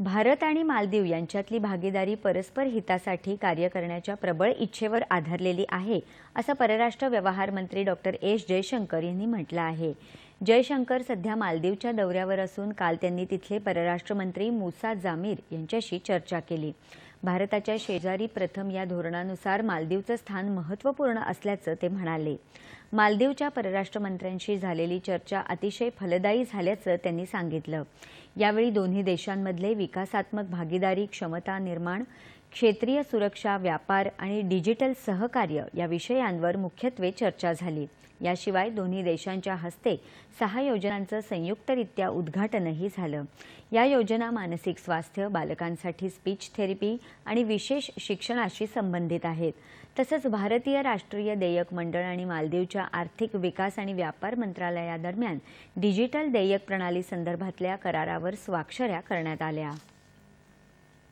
भारत आणि मालदीव यांच्यातली भागीदारी परस्पर हितासाठी कार्य करण्याच्या प्रबळ इच्छेवर आधारलेली आहे असं परराष्ट्र व्यवहार मंत्री डॉक्टर एस. जयशंकर यांनी म्हटलं आहे. जयशंकर सध्या मालदीवच्या दौऱ्यावर असून काल त्यांनी तिथले परराष्ट्र मंत्री मुसा जामीर यांच्याशी चर्चा केली. भारताच्या शेजारी प्रथम या धोरणानुसार मालदीवचं स्थान महत्त्वपूर्ण असल्याचं ते म्हणाले. मालदीवच्या परराष्ट्र मंत्र्यांशी झालेली चर्चा अतिशय फलदायी झाल्याचं त्यांनी सांगितलं. यावेळी दोन्ही देशांमधले विकासात्मक भागीदारी क्षमता निर्माण क्षेत्रीय सुरक्षा व्यापार आणि डिजिटल सहकार्य या विषयांवर मुख्यत्वे चर्चा झाली. याशिवाय दोन्ही देशांच्या हस्ते सहा योजनांचं संयुक्तरित्या उद्घाटनही झालं. या योजना मानसिक स्वास्थ्य बालकांसाठी स्पीच थेरपी आणि विशेष शिक्षणाशी संबंधित आहेत. तसंच भारतीय राष्ट्रीय देयक मंडळ आणि मालदीवच्या आर्थिक विकास आणि व्यापार मंत्रालयादरम्यान डिजिटल देयक प्रणाली संदर्भातल्या करारावर स्वाक्षऱ्या करण्यात आल्या.